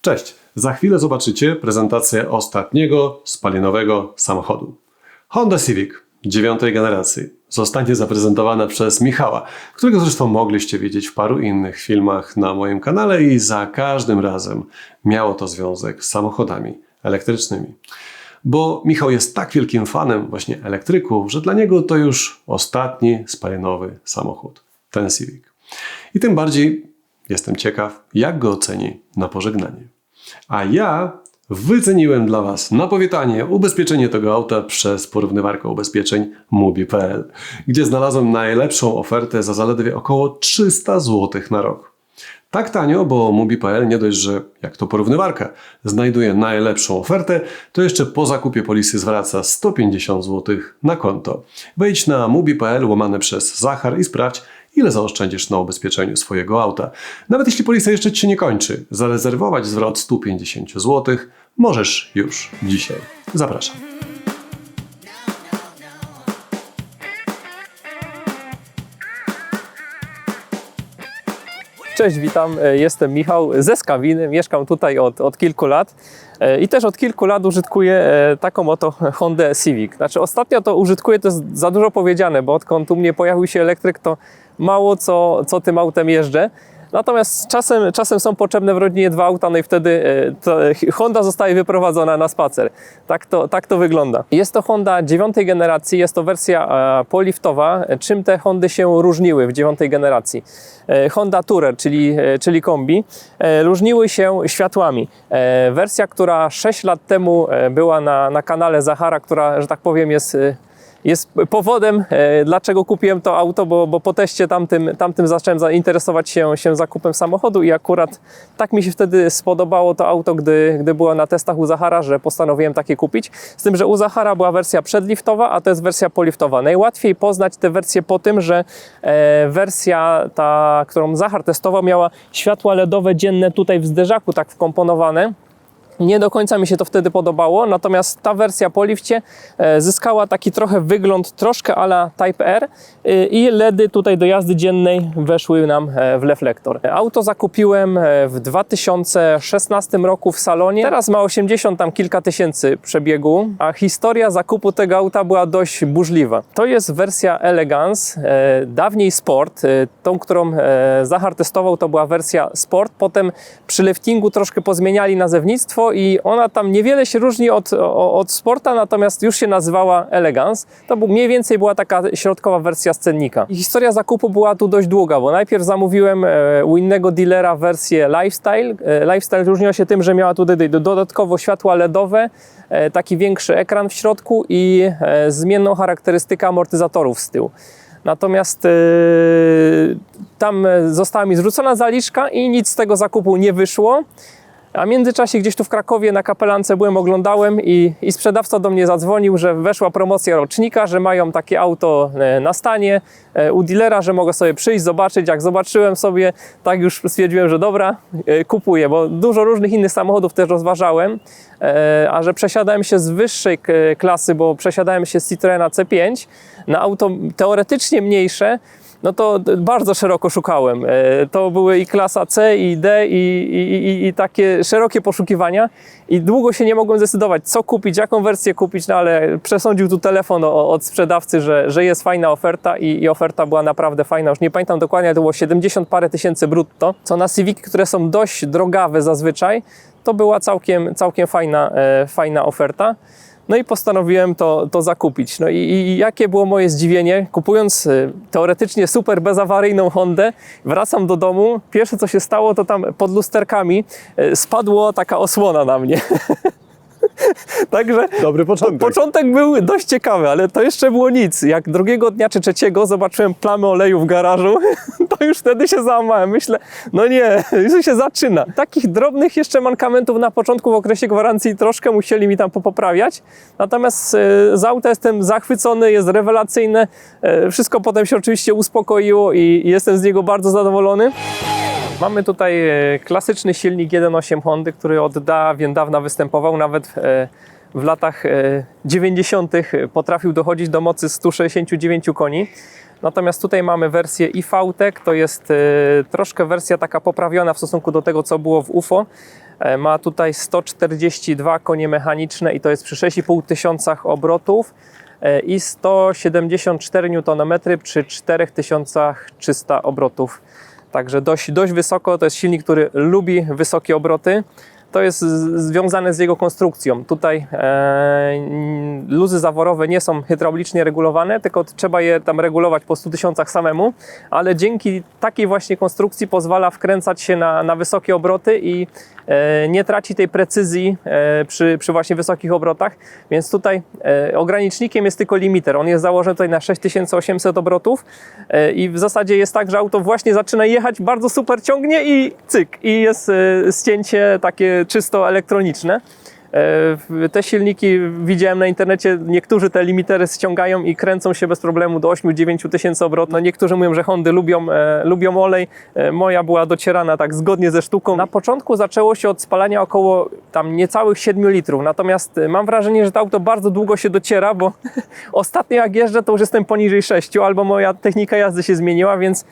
Cześć! Za chwilę zobaczycie prezentację ostatniego spalinowego samochodu. Honda Civic dziewiątej generacji zostanie zaprezentowana przez Michała, którego zresztą mogliście widzieć w paru innych filmach na moim kanale i za każdym razem miało to związek z samochodami elektrycznymi. Bo Michał jest tak wielkim fanem właśnie elektryków, że dla niego to już ostatni spalinowy samochód, ten Civic. I tym bardziej jestem ciekaw, jak go oceni na pożegnanie. A ja wyceniłem dla Was na powitanie ubezpieczenie tego auta przez porównywarkę ubezpieczeń Mubi.pl, gdzie znalazłem najlepszą ofertę za zaledwie około 300 zł na rok. Tak tanio, bo Mubi.pl nie dość, że jak to porównywarka znajduje najlepszą ofertę, to jeszcze po zakupie polisy zwraca 150 zł na konto. Wejdź na Mubi.pl łamane przez Zachar i sprawdź, ile zaoszczędzisz na ubezpieczeniu swojego auta. Nawet jeśli polisa jeszcze Ci nie kończy, zarezerwować zwrot 150 zł możesz już dzisiaj. Zapraszam. Cześć, witam. E, Jestem Michał ze Skawiny. Mieszkam tutaj od, od kilku lat E, i też od kilku lat użytkuję e, taką oto Hondę Civic. Znaczy ostatnio to użytkuję, to jest za dużo powiedziane, bo odkąd u mnie pojawił się elektryk, to mało co, co tym autem jeżdżę. Natomiast czasem, czasem są potrzebne w rodzinie dwa auta, no i wtedy e, to Honda zostaje wyprowadzona na spacer. Tak to, tak to wygląda. Jest to Honda dziewiątej generacji, jest to wersja e, poliftowa. Czym te Hondy się różniły w dziewiątej generacji? E, Honda Tourer, czyli, e, czyli kombi, e, różniły się światłami. E, Wersja, która 6 lat temu e, była na, na kanale Zahara, która, że tak powiem, jest e, jest powodem, e, dlaczego kupiłem to auto, bo, bo po teście tamtym, tamtym zacząłem zainteresować się, się zakupem samochodu i akurat tak mi się wtedy spodobało to auto, gdy, gdy było na testach u Zahara, że postanowiłem takie kupić. Z tym, że u Zahara była wersja przedliftowa, a to jest wersja poliftowa. Najłatwiej poznać te wersje po tym, że e, wersja ta, którą Zahar testował, miała światła LEDowe dzienne tutaj w zderzaku tak wkomponowane. Nie do końca mi się to wtedy podobało, natomiast ta wersja po lifcie e, zyskała taki trochę wygląd troszkę ala Type R y, i LEDy tutaj do jazdy dziennej weszły nam e, w reflektor. Auto zakupiłem e, w 2016 roku w salonie, teraz ma 80 tam kilka tysięcy przebiegu, a historia zakupu tego auta była dość burzliwa. To jest wersja Elegance, e, dawniej Sport, e, tą, którą e, Zachar testował to była wersja Sport, potem przy liftingu troszkę pozmieniali nazewnictwo i ona tam niewiele się różni od, od Sporta, natomiast już się nazywała Elegance. To był, mniej więcej była taka środkowa wersja z cennika. I historia zakupu była tu dość długa, bo najpierw zamówiłem e, u innego dealera wersję Lifestyle. E, Lifestyle różniła się tym, że miała tutaj do- dodatkowo światła LEDowe, e, taki większy ekran w środku i zmienną charakterystykę amortyzatorów z tyłu. Natomiast e, tam została mi zwrócona zaliczka i nic z tego zakupu nie wyszło. A w międzyczasie gdzieś tu w Krakowie na kapelance byłem, oglądałem i, i sprzedawca do mnie zadzwonił, że weszła promocja rocznika, że mają takie auto e, na stanie e, u dealera, że mogę sobie przyjść, zobaczyć. Jak zobaczyłem sobie, tak już stwierdziłem, że dobra, e, kupuję, bo dużo różnych innych samochodów też rozważałem, a że przesiadałem się z wyższej klasy, bo przesiadałem się z Citroena C5 na auto teoretycznie mniejsze, no to bardzo szeroko szukałem. E, To były i klasa C, i D, i, i, i, i takie szerokie poszukiwania. I długo się nie mogłem zdecydować, co kupić, jaką wersję kupić, no ale przesądził tu telefon od sprzedawcy, że, że jest fajna oferta i, i oferta była naprawdę fajna. Już nie pamiętam dokładnie, to było 70 parę tysięcy brutto, co na Civic, które są dość drogawe zazwyczaj, to była całkiem, całkiem fajna, e, fajna oferta. No i postanowiłem to, to zakupić. No i, i jakie było moje zdziwienie, kupując y, teoretycznie super bezawaryjną Hondę, wracam do domu, pierwsze co się stało, to tam pod lusterkami y, spadła taka osłona na mnie. Także Dobry początek. początek był dość ciekawy, ale to jeszcze było nic. Jak drugiego dnia czy trzeciego zobaczyłem plamy oleju w garażu, to już wtedy się załamałem. Myślę, no nie, już się zaczyna. Takich drobnych jeszcze mankamentów na początku w okresie gwarancji troszkę musieli mi tam popoprawiać. Natomiast e, z auta jestem zachwycony, jest rewelacyjne. E, Wszystko potem się oczywiście uspokoiło i jestem z niego bardzo zadowolony. Mamy tutaj e, klasyczny silnik 1.8 Hondy, który od dawien dawna występował, nawet e, w latach e, 90. potrafił dochodzić do mocy 169 koni. Natomiast tutaj mamy wersję iV-Tech, to jest e, troszkę wersja taka poprawiona w stosunku do tego, co było w UFO. E, Ma tutaj 142 konie mechaniczne i to jest przy 6,5 tysiącach obrotów e, i 174 Nm przy 4300 obrotów. Także dość, dość wysoko, to jest silnik, który lubi wysokie obroty. To jest związane z jego konstrukcją. Tutaj e, luzy zaworowe nie są hydraulicznie regulowane, tylko trzeba je tam regulować po 100 tysiącach samemu, ale dzięki takiej właśnie konstrukcji pozwala wkręcać się na, na wysokie obroty i nie traci tej precyzji e, przy, przy właśnie wysokich obrotach. Więc tutaj e, ogranicznikiem jest tylko limiter. On jest założony tutaj na 6800 obrotów e, i w zasadzie jest tak, że auto właśnie zaczyna jechać, bardzo super ciągnie i cyk, i jest e, ścięcie takie czysto elektroniczne. E, Te silniki widziałem na internecie, niektórzy te limitery ściągają i kręcą się bez problemu do 8-9 tysięcy obrotów. No niektórzy mówią, że Hondy lubią, e, lubią olej. E, moja była docierana tak zgodnie ze sztuką. Na początku zaczęło się od spalania około tam niecałych 7 litrów, natomiast e, mam wrażenie, że to auto bardzo długo się dociera, bo ostatnio jak jeżdżę, to już jestem poniżej 6, albo moja technika jazdy się zmieniła, więc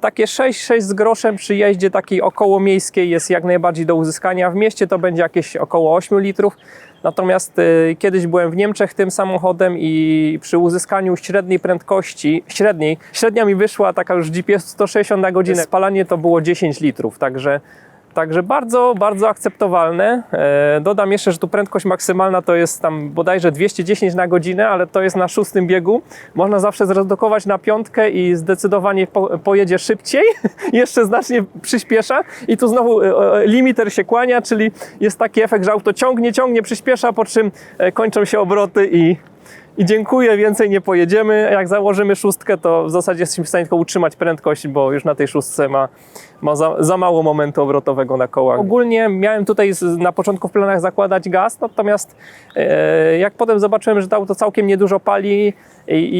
Takie 6-6 z groszem przy jeździe takiej około miejskiej jest jak najbardziej do uzyskania. W mieście to będzie jakieś około 8 litrów. Natomiast e, kiedyś byłem w Niemczech tym samochodem i przy uzyskaniu średniej prędkości, średniej, średnia mi wyszła taka już GPS 160 na godzinę, spalanie to było 10 litrów, także Także bardzo, bardzo akceptowalne. E, dodam jeszcze, że tu prędkość maksymalna to jest tam bodajże 210 na godzinę, ale to jest na szóstym biegu. Można zawsze zredukować na piątkę i zdecydowanie po, pojedzie szybciej, jeszcze znacznie przyspiesza i tu znowu e, e, limiter się kłania, czyli jest taki efekt, że auto ciągnie, ciągnie, przyspiesza, po czym kończą się obroty i, i dziękuję, więcej nie pojedziemy. Jak założymy szóstkę, to w zasadzie jesteśmy w stanie tylko utrzymać prędkość, bo już na tej szóstce ma, ma za, za mało momentu obrotowego na kołach. Ogólnie miałem tutaj na początku w planach zakładać gaz, natomiast e, jak potem zobaczyłem, że to auto całkiem niedużo pali i,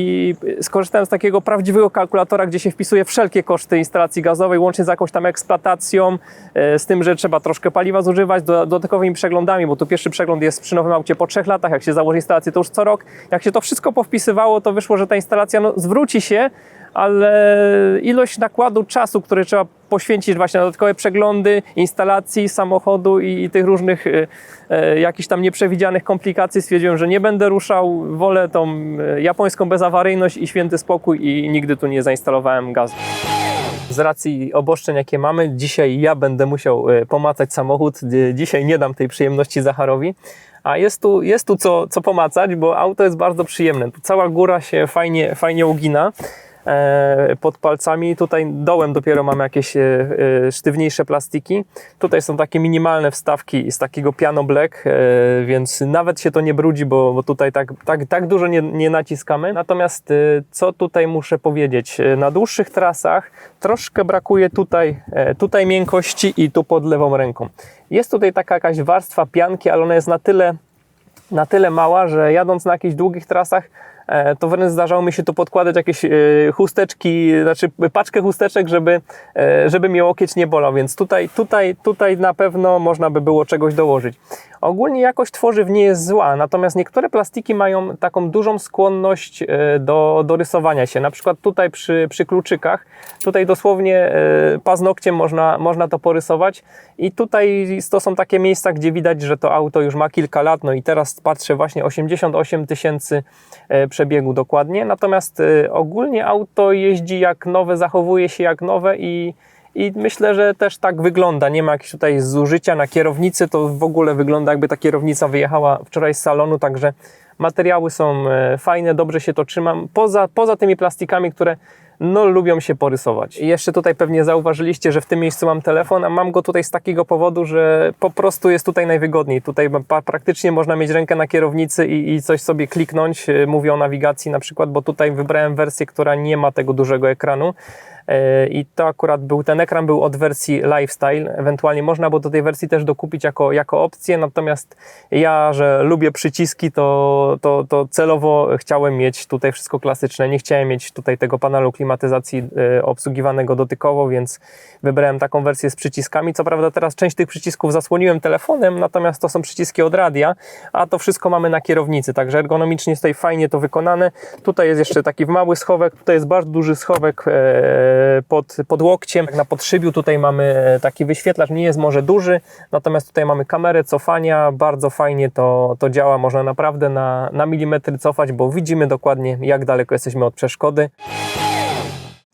i skorzystałem z takiego prawdziwego kalkulatora, gdzie się wpisuje wszelkie koszty instalacji gazowej, łącznie z jakąś tam eksploatacją, e, z tym, że trzeba troszkę paliwa zużywać, do, dodatkowymi przeglądami, bo tu pierwszy przegląd jest przy nowym aucie po trzech latach, jak się założy instalację, to już co rok. Jak się to wszystko powpisywało, to wyszło, że ta instalacja no, zwróci się, ale ilość nakładu czasu, który trzeba poświęcić właśnie na dodatkowe przeglądy, instalacji samochodu i, i tych różnych e, e, jakichś tam nieprzewidzianych komplikacji, stwierdziłem, że nie będę ruszał, wolę tą e, japońską bezawaryjność i święty spokój i nigdy tu nie zainstalowałem gazu. Z racji obostrzeń, jakie mamy, dzisiaj ja będę musiał e, pomacać samochód. Dzisiaj nie dam tej przyjemności Zacharowi. A jest tu, jest tu co, co pomacać, bo auto jest bardzo przyjemne. Tu cała góra się fajnie, fajnie ugina pod palcami. Tutaj dołem dopiero mamy jakieś e, e, sztywniejsze plastiki. Tutaj są takie minimalne wstawki z takiego piano black, e, więc nawet się to nie brudzi, bo, bo tutaj tak, tak, tak dużo nie, nie naciskamy. Natomiast e, co tutaj muszę powiedzieć? E, Na dłuższych trasach troszkę brakuje tutaj, e, tutaj miękkości i tu pod lewą ręką. Jest tutaj taka jakaś warstwa pianki, ale ona jest na tyle na tyle mała, że jadąc na jakichś długich trasach, e, to wręcz zdarzało mi się tu podkładać jakieś e, chusteczki, znaczy paczkę chusteczek, żeby, e, żeby mnie łokieć nie bolał, więc tutaj, tutaj, tutaj na pewno można by było czegoś dołożyć. Ogólnie jakość tworzyw nie jest zła, natomiast niektóre plastiki mają taką dużą skłonność e, do, do rysowania się. Na przykład tutaj przy, przy kluczykach, tutaj dosłownie e, paznokciem można, można to porysować i tutaj to są takie miejsca, gdzie widać, że to auto już ma kilka lat, no i teraz patrzę właśnie 88 tysięcy e, przebiegu dokładnie, natomiast e, ogólnie auto jeździ jak nowe, zachowuje się jak nowe i i myślę, że też tak wygląda. Nie ma jakiegoś tutaj zużycia na kierownicy. To w ogóle wygląda, jakby ta kierownica wyjechała wczoraj z salonu. Także materiały są e, fajne, dobrze się to trzymam. Poza, poza tymi plastikami, które no, lubią się porysować. I jeszcze tutaj pewnie zauważyliście, że w tym miejscu mam telefon, a mam go tutaj z takiego powodu, że po prostu jest tutaj najwygodniej. Tutaj praktycznie można mieć rękę na kierownicy i, i coś sobie kliknąć. E, Mówię o nawigacji na przykład, bo tutaj wybrałem wersję, która nie ma tego dużego ekranu. E, I to akurat był, ten ekran był od wersji Lifestyle. Ewentualnie można było do tej wersji też dokupić jako, jako opcję, natomiast ja, że lubię przyciski, to, to, to celowo chciałem mieć tutaj wszystko klasyczne. Nie chciałem mieć tutaj tego panelu klimatyzacji e, obsługiwanego dotykowo, więc wybrałem taką wersję z przyciskami. Co prawda teraz część tych przycisków zasłoniłem telefonem, natomiast to są przyciski od radia, a to wszystko mamy na kierownicy, także ergonomicznie jest tutaj fajnie to wykonane. Tutaj jest jeszcze taki mały schowek, tutaj jest bardzo duży schowek e, pod, pod łokciem. Na podszybiu tutaj mamy e, taki wyświetlacz, nie jest może duży, natomiast tutaj mamy kamerę cofania, bardzo fajnie to, to działa, można naprawdę na, na milimetry cofać, bo widzimy dokładnie jak daleko jesteśmy od przeszkody.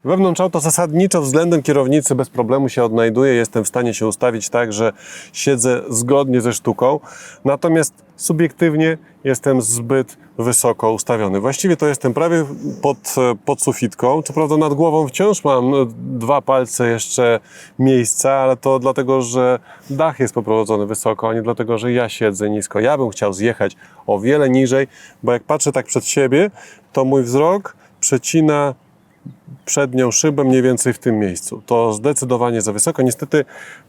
Wewnątrz auto zasadniczo względem kierownicy bez problemu się odnajduję. Jestem w stanie się ustawić tak, że siedzę zgodnie ze sztuką. Natomiast subiektywnie jestem zbyt wysoko ustawiony. Właściwie to jestem prawie pod, pod sufitką. Co prawda nad głową wciąż mam dwa palce jeszcze miejsca, ale to dlatego, że dach jest poprowadzony wysoko, a nie dlatego, że ja siedzę nisko. Ja bym chciał zjechać o wiele niżej, bo jak patrzę tak przed siebie, to mój wzrok przecina przednią szybę mniej więcej w tym miejscu. To zdecydowanie za wysoko. Niestety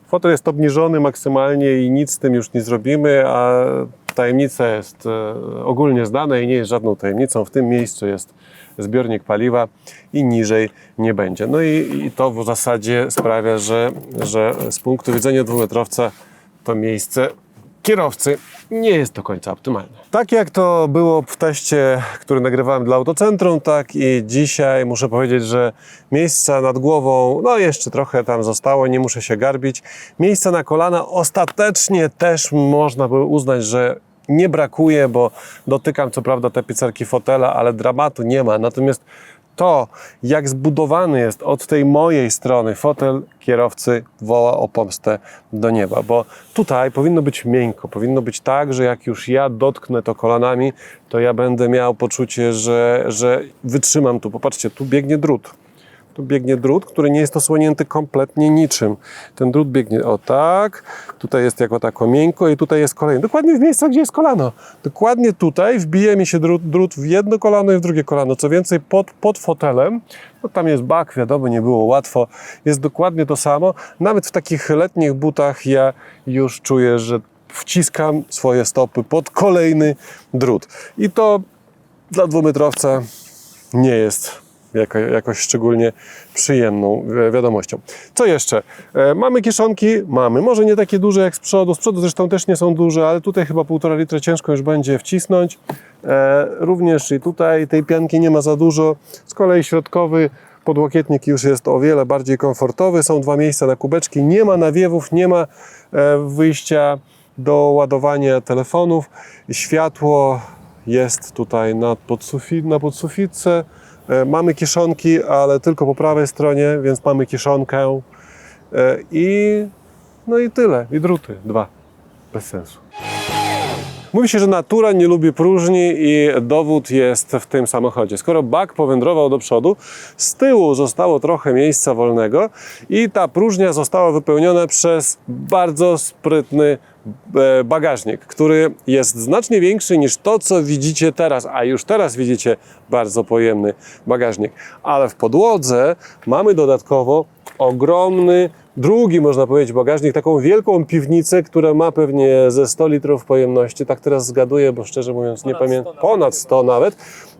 fotel jest obniżony maksymalnie i nic z tym już nie zrobimy, a tajemnica jest e, ogólnie znana i nie jest żadną tajemnicą. W tym miejscu jest zbiornik paliwa i niżej nie będzie. No i, i to w zasadzie sprawia, że, że z punktu widzenia dwumetrowca to miejsce kierowcy nie jest do końca optymalne. Tak jak to było w teście, który nagrywałem dla Autocentrum, tak i dzisiaj muszę powiedzieć, że miejsca nad głową, no jeszcze trochę tam zostało, nie muszę się garbić. Miejsca na kolana ostatecznie też można by uznać, że nie brakuje, bo dotykam co prawda te pizzerki fotela, ale dramatu nie ma. Natomiast to, jak zbudowany jest od tej mojej strony fotel kierowcy, woła o pomstę do nieba, bo tutaj powinno być miękko, powinno być tak, że jak już ja dotknę to kolanami, to ja będę miał poczucie, że, że wytrzymam tu. Popatrzcie, tu biegnie drut. Tu biegnie drut, który nie jest osłonięty kompletnie niczym. Ten drut biegnie o tak, tutaj jest jako tako miękko i tutaj jest kolejny. Dokładnie w miejscach, gdzie jest kolano. Dokładnie tutaj wbije mi się drut, drut w jedno kolano i w drugie kolano. Co więcej, pod, pod fotelem, no tam jest bak, wiadomo, nie było łatwo, jest dokładnie to samo. Nawet w takich letnich butach ja już czuję, że wciskam swoje stopy pod kolejny drut. I to dla dwumetrowca nie jest jako, jakoś szczególnie przyjemną wi- wiadomością. Co jeszcze? E, mamy kieszonki? Mamy. Może nie takie duże jak z przodu. Z przodu zresztą też nie są duże, ale tutaj chyba półtora litra ciężko już będzie wcisnąć. E, również i tutaj tej pianki nie ma za dużo. Z kolei środkowy podłokietnik już jest o wiele bardziej komfortowy. Są dwa miejsca na kubeczki. Nie ma nawiewów, nie ma e, wyjścia do ładowania telefonów. Światło jest tutaj na, podsufit, na podsufitce. E, Mamy kieszonki, ale tylko po prawej stronie, więc mamy kieszonkę. E, I no i tyle. I druty. Dwa. Bez sensu. Mówi się, że natura nie lubi próżni i dowód jest w tym samochodzie. Skoro bak powędrował do przodu, z tyłu zostało trochę miejsca wolnego i ta próżnia została wypełniona przez bardzo sprytny bagażnik, który jest znacznie większy niż to, co widzicie teraz, a już teraz widzicie bardzo pojemny bagażnik. Ale w podłodze mamy dodatkowo ogromny, drugi można powiedzieć bagażnik, taką wielką piwnicę, która ma pewnie ze 100 litrów pojemności. Tak teraz zgaduję, bo szczerze mówiąc nie Ponad 100 pamiętam. Ponad 100 nawet.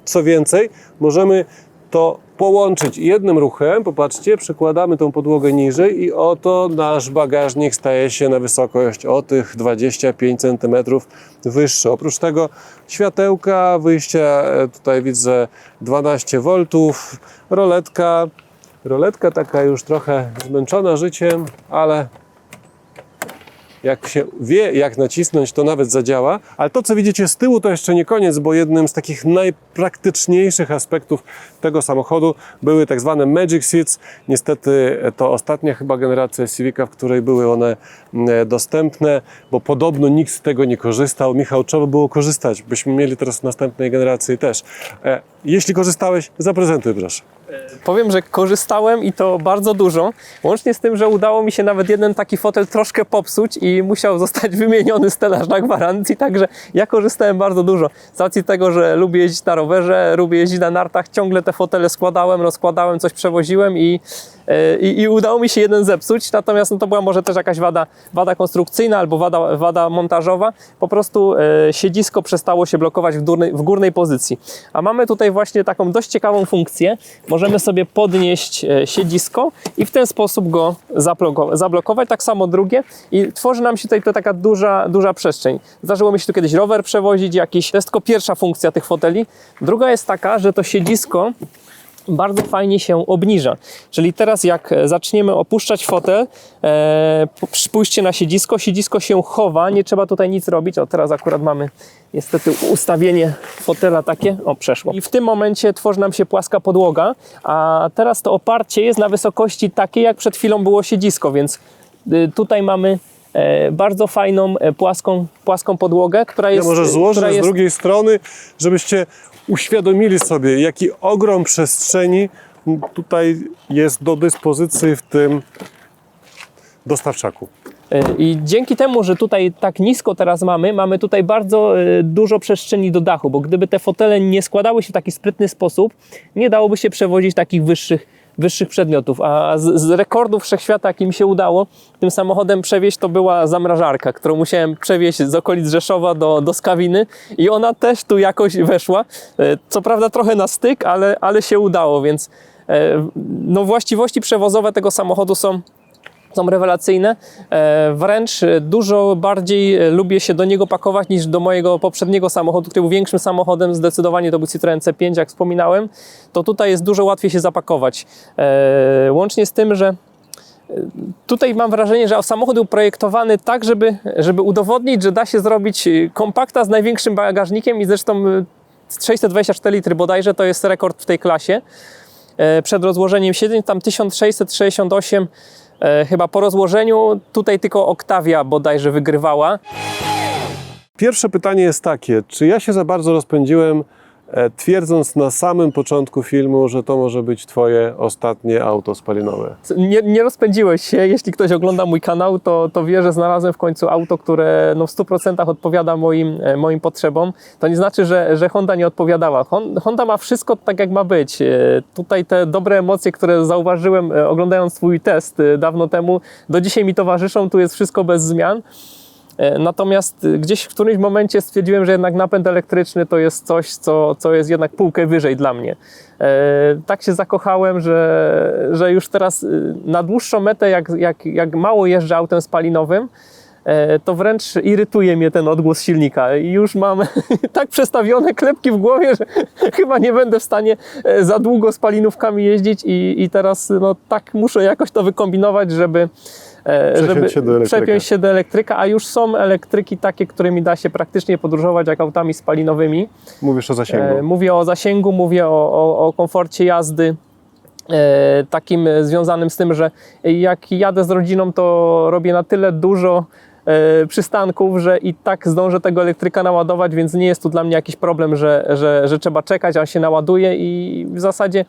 Co więcej, możemy to połączyć jednym ruchem. Popatrzcie, przekładamy tą podłogę niżej i oto nasz bagażnik staje się na wysokość o tych 25 cm wyższy. Oprócz tego światełka, wyjścia, e, tutaj widzę 12 V, roletka, Roletka taka już trochę zmęczona życiem, ale jak się wie, jak nacisnąć, to nawet zadziała. Ale to, co widzicie z tyłu, to jeszcze nie koniec, bo jednym z takich najpraktyczniejszych aspektów tego samochodu były tak zwane Magic Seats. Niestety to ostatnia chyba generacja Civica, w której były one mm, dostępne, bo podobno nikt z tego nie korzystał. Michał, trzeba by było korzystać, byśmy mieli teraz w następnej generacji też. E, Jeśli korzystałeś, zaprezentuj proszę. Powiem, że korzystałem i to bardzo dużo. Łącznie z tym, że udało mi się nawet jeden taki fotel troszkę popsuć i musiał zostać wymieniony stelaż na gwarancji, także ja korzystałem bardzo dużo. Z racji tego, że lubię jeździć na rowerze, lubię jeździć na nartach, ciągle te fotele składałem, rozkładałem, coś przewoziłem i, e, i, i udało mi się jeden zepsuć. Natomiast no, to była może też jakaś wada, wada konstrukcyjna albo wada, wada montażowa. Po prostu e, siedzisko przestało się blokować w w górnej pozycji. A mamy tutaj właśnie taką dość ciekawą funkcję. Możemy sobie podnieść e, siedzisko i w ten sposób go zabloko- zablokować. Tak samo drugie i tworzy nam się tutaj to taka duża, duża przestrzeń. Zdarzyło mi się tu kiedyś rower przewozić jakiś. To jest tylko pierwsza funkcja tych foteli. Druga jest taka, że to siedzisko bardzo fajnie się obniża. Czyli teraz jak zaczniemy opuszczać fotel, e, na siedzisko, siedzisko się chowa, nie trzeba tutaj nic robić. O, teraz akurat mamy niestety ustawienie fotela takie, o przeszło. I w tym momencie tworzy nam się płaska podłoga, a teraz to oparcie jest na wysokości takiej, jak przed chwilą było siedzisko, więc y, tutaj mamy e, bardzo fajną, e, płaską, podłogę, która Ja jest... może złożę z jest drugiej strony, żebyście uświadomili sobie, jaki ogrom przestrzeni tutaj jest do dyspozycji w tym dostawczaku. Y, I dzięki temu, że tutaj tak nisko teraz mamy, mamy tutaj bardzo dużo przestrzeni do dachu, bo gdyby te fotele nie składały się w taki sprytny sposób, nie dałoby się przewozić takich wyższych, wyższych przedmiotów. A z, z rekordów wszechświata, jaki mi się udało, tym samochodem przewieźć, to była zamrażarka, którą musiałem przewieźć z okolic Rzeszowa do, do Skawiny i ona też tu jakoś weszła. Y, Co prawda trochę na styk, ale, ale się udało, więc e, no, właściwości przewozowe tego samochodu są są rewelacyjne. E, Wręcz e, dużo bardziej e, lubię się do niego pakować niż do mojego poprzedniego samochodu, który był większym samochodem, zdecydowanie to był Citroen C5, jak wspominałem. To tutaj jest dużo łatwiej się zapakować. E, Łącznie z tym, że tutaj mam wrażenie, że samochód był projektowany tak, żeby, żeby udowodnić, że da się zrobić kompakta z największym bagażnikiem i zresztą y, 624 litry bodajże to jest rekord w tej klasie. E, Przed rozłożeniem siedzeń tam 1668 e, chyba po rozłożeniu, tutaj tylko Octavia bodajże wygrywała. Pierwsze pytanie jest takie, czy ja się za bardzo rozpędziłem, e, twierdząc na samym początku filmu, że to może być twoje ostatnie auto spalinowe? Nie, nie rozpędziłeś się, jeśli ktoś ogląda mój kanał, to, to wie, że znalazłem w końcu auto, które no w 100% odpowiada moim, e, moim potrzebom. To nie znaczy, że, że Honda nie odpowiadała. Hon- Honda ma wszystko tak, jak ma być. E, Tutaj te dobre emocje, które zauważyłem e, oglądając swój test e, dawno temu, do dzisiaj mi towarzyszą. Tu jest wszystko bez zmian. E, Natomiast gdzieś w którymś momencie stwierdziłem, że jednak napęd elektryczny to jest coś, co, co jest jednak półkę wyżej dla mnie. E, Tak się zakochałem, że, że już teraz y, na dłuższą metę, jak, jak, jak mało jeżdżę autem spalinowym, e, to wręcz irytuje mnie ten odgłos silnika. Już mam tak przestawione klepki w głowie, że chyba nie będę w stanie za długo spalinówkami jeździć i, i teraz no, tak muszę jakoś to wykombinować, żeby, żeby się przepiąć się do elektryka, a już są elektryki takie, którymi da się praktycznie podróżować jak autami spalinowymi. Mówisz o E, zasięgu. Mówię o zasięgu, mówię o, o, o komforcie jazdy. E, takim e, związanym z tym, że jak jadę z rodziną, to robię na tyle dużo e, przystanków, że i tak zdążę tego elektryka naładować, więc nie jest tu dla mnie jakiś problem, że, że, że trzeba czekać, aż się naładuje i w zasadzie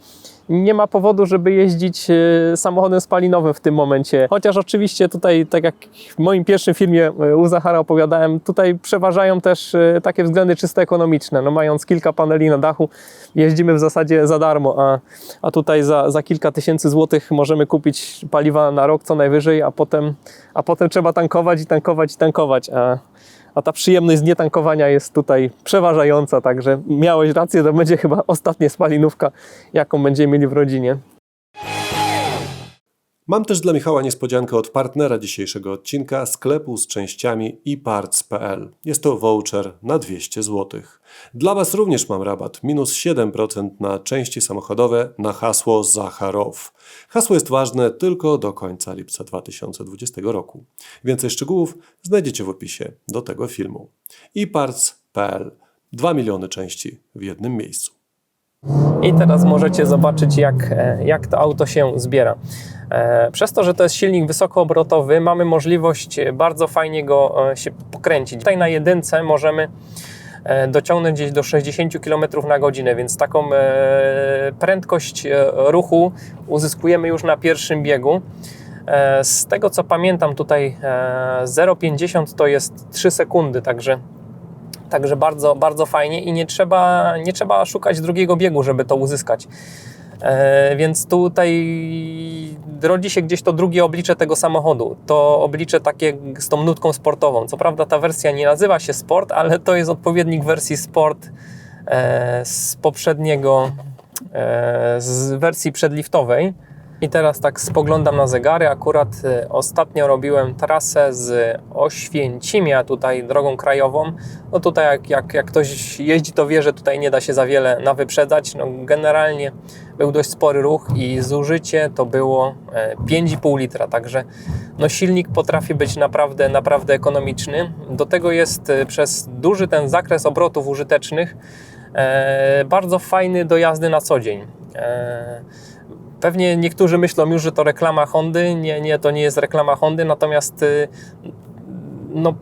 nie ma powodu, żeby jeździć e, samochodem spalinowym w tym momencie. Chociaż oczywiście tutaj, tak jak w moim pierwszym filmie e, u Zachara opowiadałem, tutaj przeważają też e, takie względy czysto ekonomiczne. No, mając kilka paneli na dachu, jeździmy w zasadzie za darmo, a, a tutaj za, za kilka tysięcy złotych możemy kupić paliwa na rok co najwyżej, a potem, a potem trzeba tankować i tankować i tankować. A, a ta przyjemność z nietankowania jest tutaj przeważająca, także miałeś rację, to będzie chyba ostatnia spalinówka, jaką będziemy mieli w rodzinie. Mam też dla Michała niespodziankę od partnera dzisiejszego odcinka, sklepu z częściami iparts.pl. Jest to voucher na 200 zł. Dla Was również mam rabat, minus 7% na części samochodowe na hasło Zacharow. Hasło jest ważne tylko do końca lipca 2020 roku. Więcej szczegółów znajdziecie w opisie do tego filmu. iparts.pl 2 miliony części w jednym miejscu. I teraz możecie zobaczyć, jak, e, jak to auto się zbiera. E, Przez to, że to jest silnik wysokoobrotowy, mamy możliwość bardzo fajnie go e, się pokręcić. Tutaj na jedynce możemy e, dociągnąć gdzieś do 60 km na godzinę, więc taką e, prędkość e, ruchu uzyskujemy już na pierwszym biegu. E, Z tego co pamiętam, tutaj e, 0,50 to jest 3 sekundy, także Także bardzo, bardzo fajnie i nie trzeba, nie trzeba szukać drugiego biegu, żeby to uzyskać. E, więc tutaj rodzi się gdzieś to drugie oblicze tego samochodu. To oblicze takie z tą nutką sportową. Co prawda ta wersja nie nazywa się Sport, ale to jest odpowiednik wersji Sport e, z poprzedniego, e, z wersji przedliftowej. I teraz tak spoglądam na zegary. Akurat y, ostatnio robiłem trasę z Oświęcimia tutaj drogą krajową. No tutaj jak, jak, jak ktoś jeździ, to wie, że tutaj nie da się za wiele nawyprzedzać. No generalnie był dość spory ruch i zużycie to było e, 5,5 litra, także no silnik potrafi być naprawdę, naprawdę ekonomiczny. Do tego jest e, przez duży ten zakres obrotów użytecznych e, bardzo fajny do jazdy na co dzień. Pewnie niektórzy myślą już, że to reklama Hondy. Nie, nie, to nie jest reklama Hondy, natomiast y, no,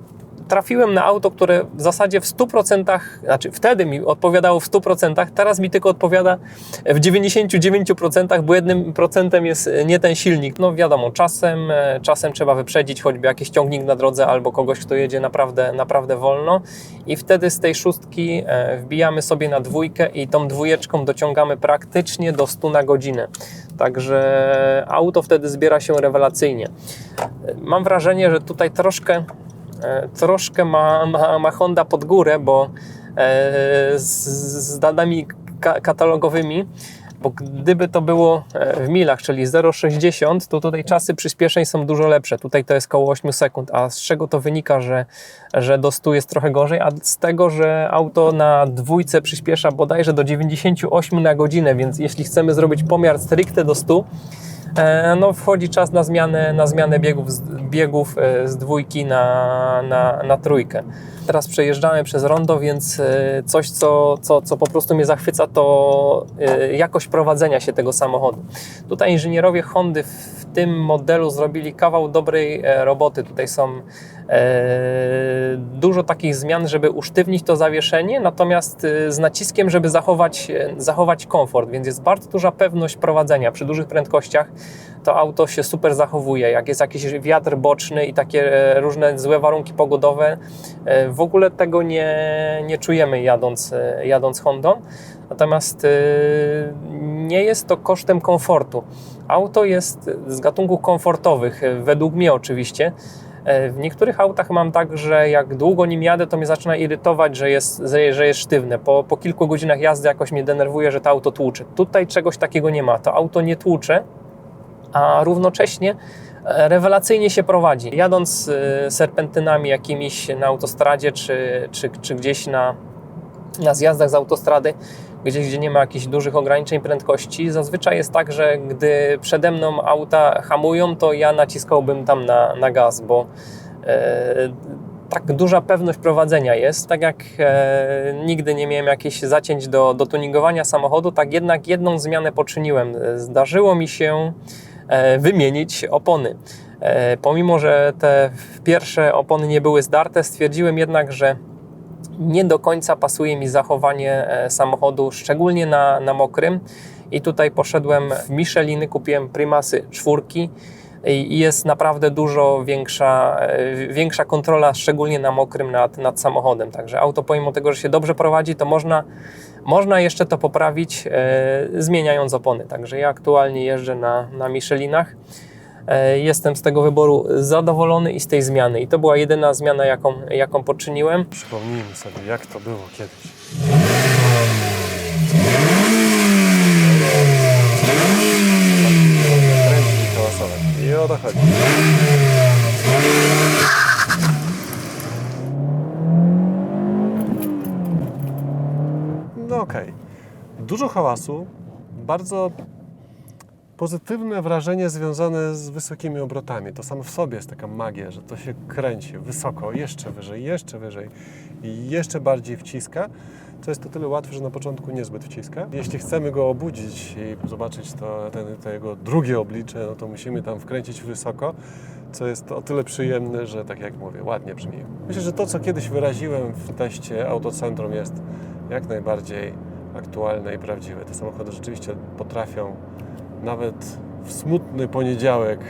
trafiłem na auto, które w zasadzie w 100%, znaczy wtedy mi odpowiadało w 100%, teraz mi tylko odpowiada w 99%, bo jednym procentem jest nie ten silnik. No wiadomo, czasem, e, czasem trzeba wyprzedzić choćby jakiś ciągnik na drodze albo kogoś, kto jedzie naprawdę, naprawdę wolno i wtedy z tej szóstki e, wbijamy sobie na dwójkę i tą dwójeczką dociągamy praktycznie do 100 na godzinę. Także auto wtedy zbiera się rewelacyjnie. Mam wrażenie, że tutaj troszkę, e, troszkę ma, ma, ma Honda pod górę, bo e, z, z danymi ka- katalogowymi, bo gdyby to było e, w milach, czyli 0,60, to tutaj czasy przyspieszeń są dużo lepsze. Tutaj to jest około 8 sekund. A z czego to wynika, że, że do 100 jest trochę gorzej? A z tego, że auto na dwójce przyspiesza bodajże do 98 na godzinę, więc jeśli chcemy zrobić pomiar stricte do 100, E, no, wchodzi czas na zmianę, na zmianę biegów, biegów e, z dwójki na, na, na trójkę. Teraz przejeżdżamy przez rondo, więc e, coś, co, co, co po prostu mnie zachwyca, to e, jakość prowadzenia się tego samochodu. Tutaj inżynierowie Hondy w tym modelu zrobili kawał dobrej e, roboty. Tutaj są dużo takich zmian, żeby usztywnić to zawieszenie, natomiast z naciskiem, żeby zachować, zachować komfort, więc jest bardzo duża pewność prowadzenia. Przy dużych prędkościach to auto się super zachowuje. Jak jest jakiś wiatr boczny i takie różne złe warunki pogodowe, w ogóle tego nie, nie czujemy jadąc, e, jadąc Hondą. Natomiast e, nie jest to kosztem komfortu. Auto jest z gatunków komfortowych, e, według mnie oczywiście. W niektórych autach mam tak, że jak długo nim jadę, to mnie zaczyna irytować, że jest, że jest sztywne. Po, po kilku godzinach jazdy jakoś mnie denerwuje, że to auto tłucze. Tutaj czegoś takiego nie ma. To auto nie tłucze, a równocześnie rewelacyjnie się prowadzi. Jadąc e, serpentynami jakimiś na autostradzie, czy, czy, czy gdzieś na, na zjazdach z autostrady, gdzieś, gdzie nie ma jakichś dużych ograniczeń prędkości, zazwyczaj jest tak, że gdy przede mną auta hamują, to ja naciskałbym tam na, na gaz, bo e, tak duża pewność prowadzenia jest. Tak jak e, nigdy nie miałem jakichś zacięć do, do tuningowania samochodu, tak jednak jedną zmianę poczyniłem. Zdarzyło mi się wymienić opony. E, pomimo, że te pierwsze opony nie były zdarte, stwierdziłem jednak, że nie do końca pasuje mi zachowanie e, samochodu, szczególnie na, na mokrym. I tutaj poszedłem w Micheliny, kupiłem Primasy czwórki i jest naprawdę dużo większa, e, większa kontrola, szczególnie na mokrym nad, nad samochodem. Także auto, pomimo tego, że się dobrze prowadzi, to można, można jeszcze to poprawić, e, zmieniając opony. Także ja aktualnie jeżdżę na, na Michelinach. E, Jestem z tego wyboru zadowolony i z tej zmiany. I to była jedyna zmiana, jaką, jaką poczyniłem. Przypomnijmy sobie, jak to było kiedyś. I o to chodzi. Okej. Dużo hałasu, bardzo pozytywne wrażenie związane z wysokimi obrotami. To samo w sobie jest taka magia, że to się kręci wysoko, jeszcze wyżej, jeszcze wyżej i jeszcze bardziej wciska. To jest to tyle łatwe, że na początku niezbyt wciska. Jeśli chcemy go obudzić i zobaczyć to, ten, to jego drugie oblicze, no to musimy tam wkręcić wysoko, co jest o tyle przyjemne, że tak jak mówię, ładnie brzmi. Myślę, że to, co kiedyś wyraziłem w teście Autocentrum jest jak najbardziej aktualne i prawdziwe. Te samochody rzeczywiście potrafią nawet w smutny poniedziałek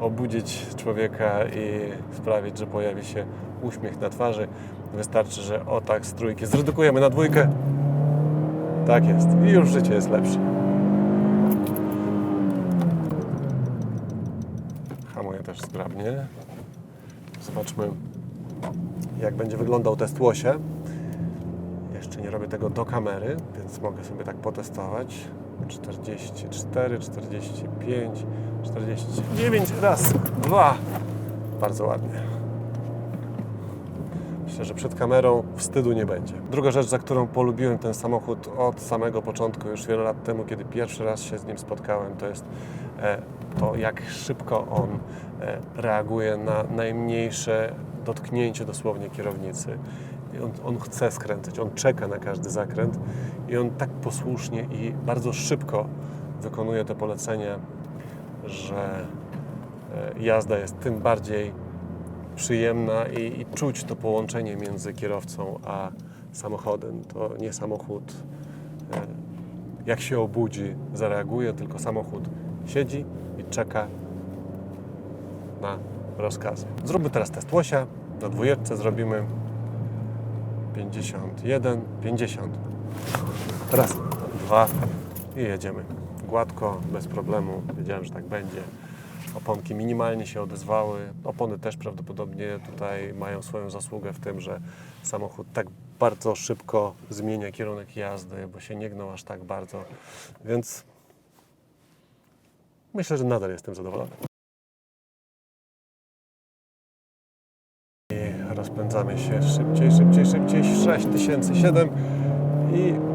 obudzić człowieka i sprawić, że pojawi się uśmiech na twarzy. Wystarczy, że o tak z trójki zredukujemy na dwójkę. Tak jest. I już życie jest lepsze. Hamuję też zgrabnie. Zobaczmy, jak będzie wyglądał test łosia. Jeszcze nie robię tego do kamery, więc mogę sobie tak potestować, 44, 45, 49, raz, dwa. Bardzo ładnie. Że przed kamerą wstydu nie będzie. Druga rzecz, za którą polubiłem ten samochód od samego początku, już wiele lat temu, kiedy pierwszy raz się z nim spotkałem, to jest e, to, jak szybko on e, reaguje na najmniejsze dotknięcie dosłownie kierownicy. On, on chce skręcać, on czeka na każdy zakręt i on tak posłusznie i bardzo szybko wykonuje te polecenia, że e, jazda jest tym bardziej przyjemna i, i czuć to połączenie między kierowcą a samochodem. To nie samochód, e, jak się obudzi, zareaguje, tylko samochód siedzi i czeka na rozkazy. Zróbmy teraz test łosia. Na dwójeczce zrobimy 51, 50. Raz, dwa i jedziemy. Gładko, bez problemu. Wiedziałem, że tak będzie. Oponki minimalnie się odezwały. Opony też prawdopodobnie tutaj mają swoją zasługę w tym, że samochód tak bardzo szybko zmienia kierunek jazdy, bo się nie gnął aż tak bardzo. Więc myślę, że nadal jestem zadowolony. I rozpędzamy się szybciej, szybciej, szybciej. 6007 i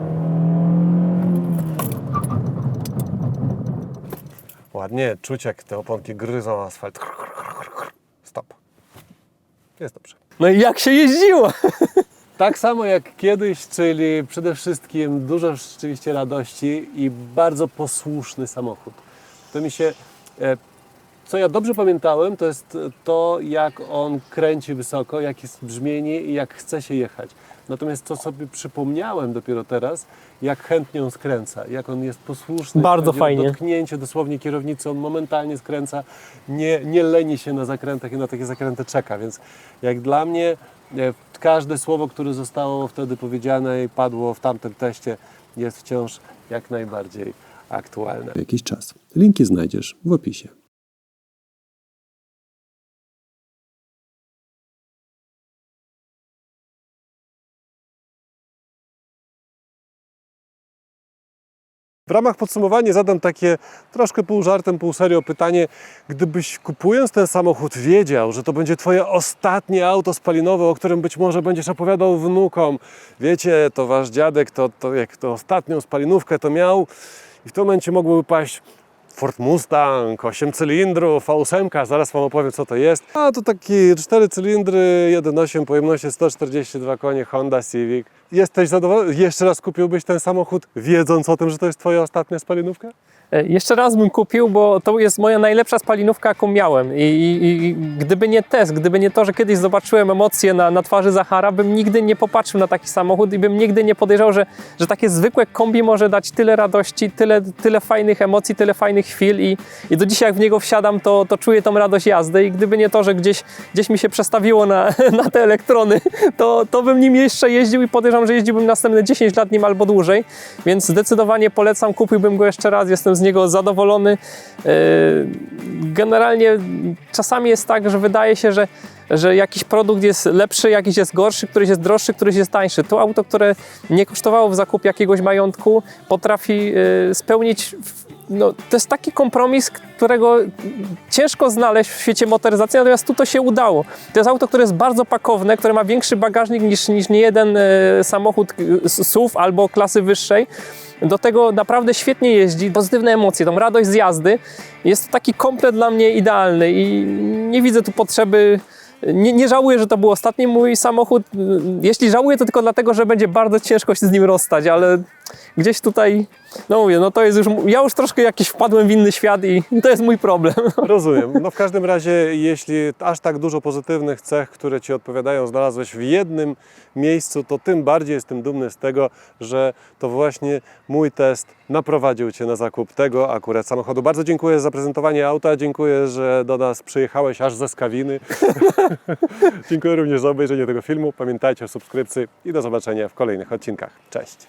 ładnie czuć jak te oponki gryzą asfalt. Stop. Jest dobrze. No i jak się jeździło? Tak samo jak kiedyś, czyli przede wszystkim dużo rzeczywiście radości i bardzo posłuszny samochód. To mi się, e, co ja dobrze pamiętałem, to jest to, jak on kręci wysoko, jak jest brzmienie i jak chce się jechać. Natomiast co sobie przypomniałem dopiero teraz, jak chętnie on skręca, jak on jest posłuszny. Bardzo fajnie. Dotknięcie dosłownie kierownicy, on momentalnie skręca, nie, nie leni się na zakrętach i na takie zakręty czeka, więc jak dla mnie e, każde słowo, które zostało wtedy powiedziane i padło w tamtym teście jest wciąż jak najbardziej aktualne. jakiś czas. Linki znajdziesz w opisie. W ramach podsumowania zadam takie troszkę pół żartem, pół serio pytanie. Gdybyś kupując ten samochód wiedział, że to będzie twoje ostatnie auto spalinowe, o którym być może będziesz opowiadał wnukom. Wiecie, to wasz dziadek, to, to jak to ostatnią spalinówkę to miał i w tym momencie mogłoby paść Ford Mustang, 8 cylindrów, V8, zaraz wam opowiem co to jest. A to taki 4 cylindry, 1.8 pojemności 142 konie Honda Civic. Jesteś zadowolony? Jeszcze raz kupiłbyś ten samochód, wiedząc o tym, że to jest twoja ostatnia spalinówka? E, Jeszcze raz bym kupił, bo to jest moja najlepsza spalinówka, jaką miałem. I, i, I gdyby nie test, gdyby nie to, że kiedyś zobaczyłem emocje na, na twarzy Zachara, bym nigdy nie popatrzył na taki samochód i bym nigdy nie podejrzał, że, że takie zwykłe kombi może dać tyle radości, tyle, tyle fajnych emocji, tyle fajnych chwil. I, i do dzisiaj, jak w niego wsiadam, to, to czuję tą radość jazdy. I gdyby nie to, że gdzieś, gdzieś mi się przestawiło na, na te elektrony, to, to bym nim jeszcze jeździł i podejrzewam, że jeździłbym następne 10 lat nim albo dłużej. Więc zdecydowanie polecam, kupiłbym go jeszcze raz, jestem z niego zadowolony. Yy, Generalnie czasami jest tak, że wydaje się, że, że jakiś produkt jest lepszy, jakiś jest gorszy, któryś jest droższy, któryś jest tańszy. To auto, które nie kosztowało w zakupie jakiegoś majątku, potrafi yy, spełnić. No, to jest taki kompromis, którego ciężko znaleźć w świecie motoryzacji, natomiast tu to się udało. To jest auto, które jest bardzo pakowne, które ma większy bagażnik niż, niż niejeden e, samochód e, SUV albo klasy wyższej. Do tego naprawdę świetnie jeździ, pozytywne emocje, tą radość z jazdy. Jest to taki komplet dla mnie idealny i nie widzę tu potrzeby. Nie, nie żałuję, że to był ostatni mój samochód. Jeśli żałuję, to tylko dlatego, że będzie bardzo ciężko się z nim rozstać, ale gdzieś tutaj, no mówię, no to jest już, ja już troszkę jakiś wpadłem w inny świat i to jest mój problem. Rozumiem. No w każdym razie, jeśli aż tak dużo pozytywnych cech, które Ci odpowiadają, znalazłeś w jednym miejscu, to tym bardziej jestem dumny z tego, że to właśnie mój test naprowadził Cię na zakup tego akurat samochodu. Bardzo dziękuję za zaprezentowanie auta, dziękuję, że do nas przyjechałeś aż ze Skawiny. dziękuję również za obejrzenie tego filmu. Pamiętajcie o subskrypcji i do zobaczenia w kolejnych odcinkach. Cześć!